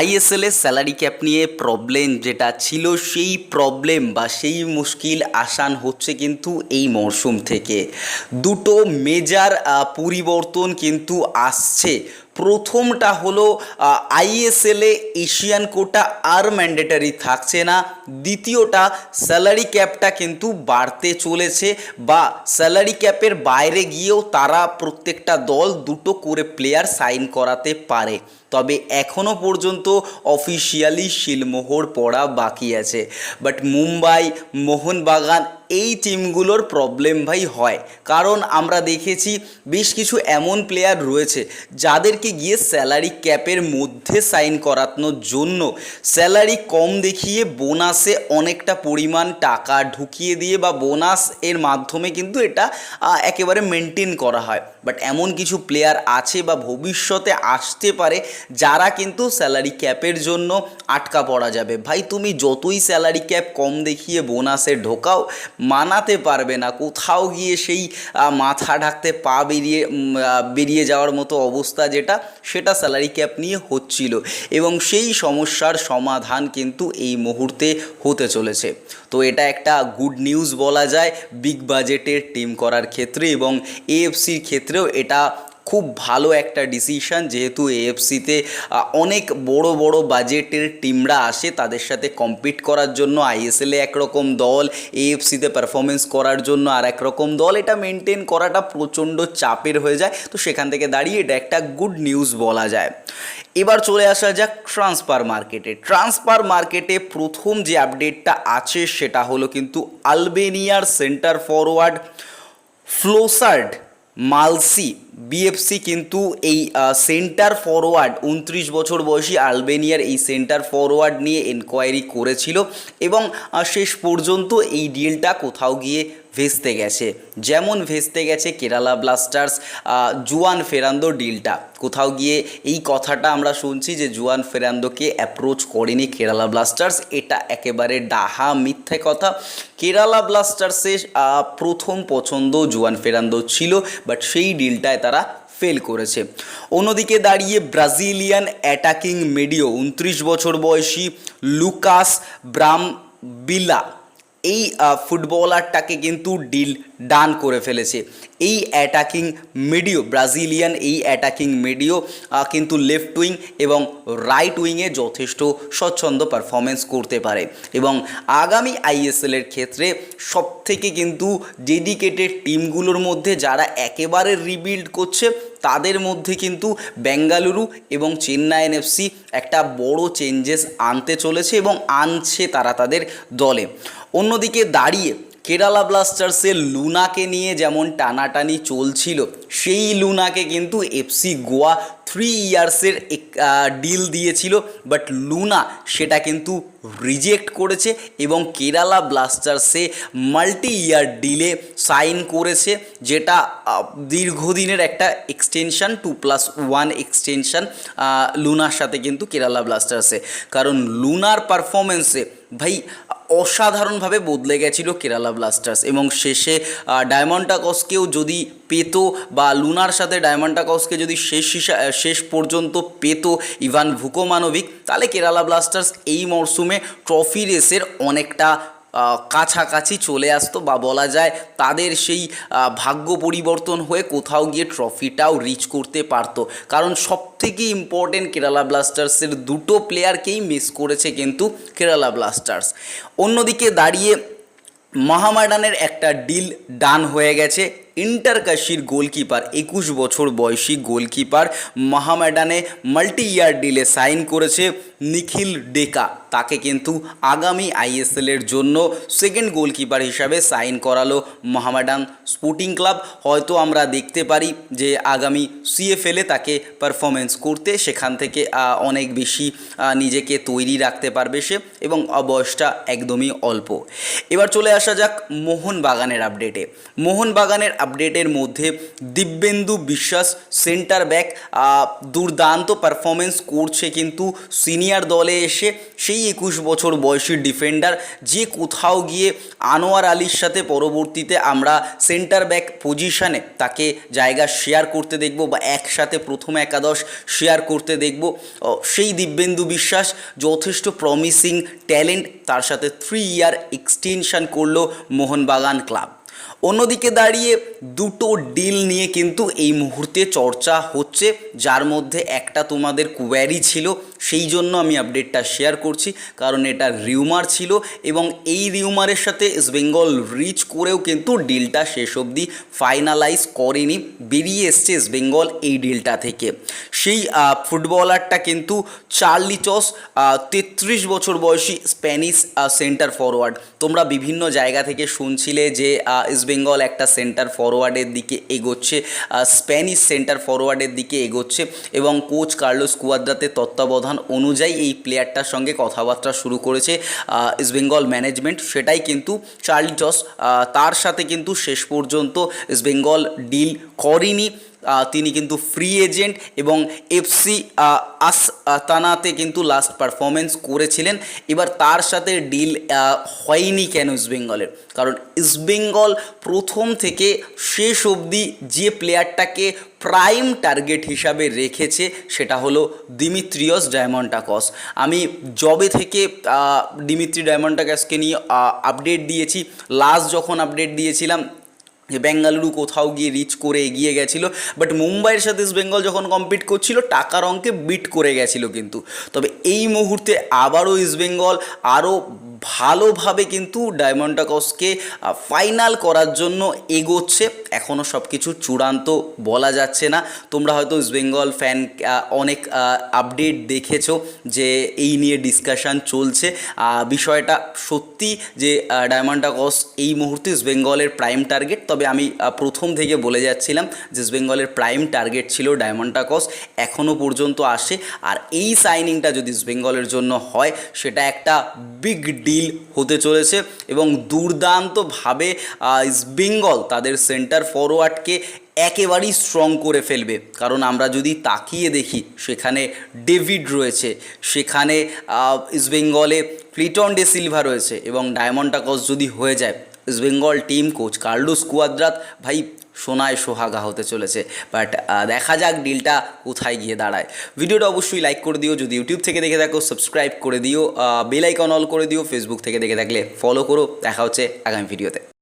ISL salary cap নিয়ে problem যেটা ছিল, সেই প্রবলেম বা সেই মুশকিল আসান হচ্ছে কিন্তু এই মরশুম থেকে। দুটো মেজার পরিবর্তন কিন্তু আসছে। প্রথমটা হলো আইএসএলে এশিয়ান কোটা আর ম্যান্ডেটারি থাকছে না। দ্বিতীয়টা স্যালারি ক্যাপটা কিন্তু বাড়তে চলেছে বা স্যালারি ক্যাপের বাইরে গিয়েও তারা প্রত্যেকটা দল দুটো করে প্লেয়ার সাইন করাতে পারে। তবে এখনও পর্যন্ত অফিসিয়ালি শিলমোহর পড়া বাকি আছে। বাট মুম্বাই, মোহনবাগান এই টিমগুলোর প্রবলেম ভাই হয়। কারণ আমরা দেখেছি বেশ কিছু এমন প্লেয়ার রয়েছে যাদেরকে গিয়ে স্যালারি ক্যাপের মধ্যে সাইন করানোর জন্য স্যালারি কম দেখিয়ে বোনাসে অনেকটা পরিমাণ টাকা ঢুকিয়ে দিয়ে বা বোনাস এর মাধ্যমে কিন্তু এটা একেবারে মেনটেন করা হয়। বাট এমন কিছু প্লেয়ার আছে বা ভবিষ্যতে আসতে পারে যারা কিন্তু স্যালারি ক্যাপের জন্য আটকা পড়া যাবে। ভাই, তুমি যতই স্যালারি ক্যাপ কম দেখিয়ে বোনাসে ঢোকাও, মানাতে পারবে না। কোথাও গিয়ে সেই মাথা ঢাকতে পা বেরিয়ে বেরিয়ে যাওয়ার মতো অবস্থা যেটা, সেটা স্যালারি ক্যাপ নিয়ে হচ্ছিল। এবং সেই সমস্যার সমাধান কিন্তু এই মুহূর্তে হতে চলেছে। তো এটা একটা গুড নিউজ বলা যায় বিগ বাজেটের টিম করার ক্ষেত্রে এবং এএফসির ক্ষেত্রেও এটা খুব ভালো একটা ডিসিশন যেহেতু এএফসিতে অনেক বড় বড় বাজেটের টিমরা আসে তাদের সাথে কম্পিট করার জন্য। আইএসএলে একরকম দল, এএফসিতে পারফরমেন্স করার জন্য আর একরকম দল। এটা মেনটেন করাটা প্রচণ্ড চাপের হয়ে যায়। তো সেখান থেকে দাঁড়িয়ে এটা একটা গুড নিউজ বলা যায়। এবার চলে আসা যাক ট্রান্সফার মার্কেটে ট্রান্সফার মার্কেটে প্রথম যে আপডেটটা আছে সেটা হলো কিন্তু আলবেনিয়ার সেন্টার ফরওয়ার্ড ফ্লোসার্ড মালসি বিএফসি কিন্তু এই সেন্টার ফরওয়ার্ড উনত্রিশ বছর বয়সী আলবেনিয়ার এই সেন্টার ফরওয়ার্ড নিয়ে এনকোয়ারি করেছিল এবং শেষ পর্যন্ত এই ডিলটা কোথাও গিয়ে ভেস্তে গেছে। যেমন ভেস্তে গেছে কেরালা ব্লাস্টার্স জুয়ান ফেরান্দো ডিলটা। কোথাও গিয়ে এই কথাটা আমরা শুনছি যে জুয়ান ফেরান্দোকে অ্যাপ্রোচ করেনি কেরালা ব্লাস্টার্স। এটা একেবারে ডাহা মিথ্যে কথা। কেরালা ব্লাস্টার্সের প্রথম পছন্দ জুয়ান ফেরান্দো ছিল বাট সেই ডিলটায় তারা ফেল করেছে। অন্যদিকে দাঁড়িয়ে ব্রাজিলিয়ান অ্যাটাকিং মেডিও উনত্রিশ বছর বয়সী লুকাস ব্রাম বিলা এই ফুটবলারটাকে কিন্তু ডিল ডান করে ফেলেছে। এই অ্যাটাকিং মিডিও ব্রাজিলিয়ান এই অ্যাটাকিং মিডিও কিন্তু লেফট উইং এবং রাইট উইংয়ে যথেষ্ট স্বচ্ছন্দ পারফরমেন্স করতে পারে। এবং আগামী আইএসএলের ক্ষেত্রে সবথেকে কিন্তু ডেডিকেটেড টিমগুলোর মধ্যে যারা একেবারে রিবিল্ড করছে তাদের মধ্যে কিন্তু বেঙ্গালুরু এবং চেন্নাই এনএফসি একটা বড় চেঞ্জেস আনতে চলেছে এবং আনছে তারা তাদের দলে। অন্যদিকে দাঁড়িয়ে কেরালা ব্লাস্টার্সের লুনাকে নিয়ে যেমন টানাটানি চলছিল, সেই লুনাকে কিন্তু এফসি গোয়া থ্রি ইয়ার্সের ডিল দিয়েছিল বাট লুনা সেটা কিন্তু রিজেক্ট করেছে এবং কেরালা ব্লাস্টার্সে মাল্টি ইয়ার ডিলে সাইন করেছে, যেটা দীর্ঘদিনের একটা extension two plus one extension lunar সাথে কিন্তু কেরালা ব্লাস্টার্সে কারণ লুনার পারফরমেন্সে ভাই অসাধারণভাবে বদলে গেছিল কেরালা ব্লাস্টার্স এবং শেষে ডায়মন্ডাকসকেও যদি পেতো বা লুনার সাথে ডায়মন্ডাকসকে যদি শেষ শেষ পর্যন্ত পেতো ইভান ভুকোমানবিক তাহলে কেরালা ব্লাস্টার্স এই মরশুমে ট্রফি রেসের অনেকটা কাছাকাছি চলে আসতো বা বলা যায় তাদের সেই ভাগ্য পরিবর্তন হয়ে কোথাও গিয়ে ট্রফিটাও রিচ করতে পারতো। কারণ সব থেকে ইম্পর্টেন্ট কেরালা ব্লাস্টার্সের দুটো প্লেয়ারকেই মিস করেছে কিন্তু কেরালা ব্লাস্টার্স অন্যদিকে দাঁড়িয়ে মহামাডানের একটা ডিল ডান হয়ে গেছে। ইন্টারকাশির গোলকিপার, একুশ বছর বয়সী গোলকিপার মহামেডানে মাল্টি ইয়ার ডিলে সাইন করেছে নিখিল ডেকা। তাকে কিন্তু আগামী আইএসএলের জন্য সেকেন্ড গোলকিপার হিসাবে সাইন করালো মহামেডান স্পোর্টিং ক্লাব। হয়তো আমরা দেখতে পারি যে আগামী সিএফএলে তাকে পারফরমেন্স করতে সেখান থেকে অনেক বেশি নিজেকে তৈরি রাখতে পারবে সে এবং বয়সটা একদমই অল্প। এবার চলে আসা যাক মোহনবাগানের আপডেটে মোহনবাগানের আপডেটের মধ্যে দিব্যেন্দু বিশ্বাস সেন্টার ব্যাক দুর্দান্ত পারফরমেন্স করছে কিন্তু সিনিয়র দলে এসে সেই একুশ বছর বয়সী ডিফেন্ডার যে কোথাও গিয়ে আনোয়ার আলীর সাথে পরবর্তীতে আমরা সেন্টার ব্যাক পজিশানে তাকে জায়গা শেয়ার করতে দেখব বা একসাথে প্রথম একাদশ শেয়ার করতে দেখব। সেই দিব্যেন্দু বিশ্বাস যথেষ্ট প্রমিসিং ট্যালেন্ট তার সাথে থ্রি ইয়ার এক্সটেনশন করল মোহনবাগান ক্লাব অন্যদিকে দাঁড়িয়ে দুটো ডিল নিয়ে কিন্তু এই মুহূর্তে চর্চা হচ্ছে, যার মধ্যে একটা তোমাদের কুয়ারি ছিল সেই জন্য আমি আপডেটটা শেয়ার করছি, কারণ এটা রিউমার ছিল এবং এই রিউমারের সাথে ইস্টবেঙ্গল রিচ করেও কিন্তু ডিলটা শেষ অবধি ফাইনালাইজ করেনি, বেরিয়ে এসছে ইস্টবেঙ্গল এই ডিলটা থেকে। সেই ফুটবলারটা কিন্তু চার্লি চস তেত্রিশ বছর বয়সী স্প্যানিশ সেন্টার ফরওয়ার্ড তোমরা বিভিন্ন জায়গা থেকে শুনছিলে যে ইস্টবেঙ্গল একটা সেন্টার ফরওয়ার্ডের দিকে এগোচ্ছে স্প্যানিশ সেন্টার ফরওয়ার্ডের দিকে এগোচ্ছে এবং কোচ কার্লোস কুয়াদ্রাতে তত্ত্বাবধান অনুযায়ী এই প্লেয়ারটার সঙ্গে কথাবার্তা শুরু করেছে ইস্টবেঙ্গল ম্যানেজমেন্ট সেটাই কিন্তু চার্লি আহ, তার সাথে কিন্তু শেষ পর্যন্ত ইস্টবেঙ্গল ডিল করেনি। তিনি কিন্তু ফ্রি এজেন্ট এবং এফসি আস তানাতে কিন্তু লাস্ট পারফরমেন্স করেছিলেন। এবার তার সাথে ডিল হয়নি কেন ইস্টবেঙ্গলের কারণ ইস্টবেঙ্গল প্রথম থেকে শেষ অবধি যে প্লেয়ারটাকে প্রাইম টার্গেট হিসাবে রেখেছে সেটা হলো দিমিত্রিয়স ডায়মন্ডাকস আমি জবে থেকে আহ, দিমিত্রি ডায়মন্টাকাসকে নিয়ে আপডেট দিয়েছি লাস্ট যখন আপডেট দিয়েছিলাম যে বেঙ্গালুরু কোথাও গিয়ে রিচ করে এগিয়ে গেছিল বাট মুম্বাইয়ের সাথে ইস্ট বেঙ্গল যখন কম্পিট করছিল টাকার অঙ্কে বিট করে গেছিল কিন্তু। তবে এই মুহূর্তে আবারও ইস্ট বেঙ্গল আরও ভালোভাবে কিন্তু ডায়মন্ডাকসকে ফাইনাল করার জন্য এগোচ্ছে। এখনও সব কিছু চূড়ান্ত বলা যাচ্ছে না। তোমরা হয়তো ইস্ট বেঙ্গল ফ্যান অনেক আপডেট দেখেছ যে এই নিয়ে ডিসকাশন চলছে। বিষয়টা সত্যি যে ডায়মন্ডাকস এই মুহূর্তে ইস্ট বেঙ্গলের প্রাইম টার্গেট তবে আমি প্রথম থেকে বলে যাচ্ছিলাম যে ইস্ট বেঙ্গলের প্রাইম টার্গেট ছিল ডায়মন্ডাকস এখনও পর্যন্ত আসে। আর এই সাইনিংটা যদি ইস্ট বেঙ্গলের জন্য হয়, সেটা একটা বিগ ডিল হতে চলেছে এবং দুর্দান্তভাবে আহ, ইস্ট বেঙ্গল তাদের সেন্টার ফরওয়ার্ডকে একেবারেই স্ট্রং করে ফেলবে। কারণ আমরা যদি তাকিয়ে দেখি সেখানে ডেভিড রয়েছে সেখানে ইস্টবেঙ্গলে ফ্লিটন ডে সিলভা রয়েছে এবং ডায়মন্ড টাকস যদি হয়ে যায় East Bengal team coach Carlos Cuadrat ভাই সোনায় সোহাগা হতে চলেছে। বাট দেখা যাক ডিলটা কোথায় গিয়ে দাঁড়ায়। ভিডিওটা অবশ্যই লাইক করে দিও। যদি ইউটিউব থেকে দেখে থাকো সাবস্ক্রাইব করে দিও। বেল আইকন অল করে দিও। ফেসবুক থেকে দেখে থাকলে ফলো করো। দেখা হচ্ছে আগামী ভিডিওতে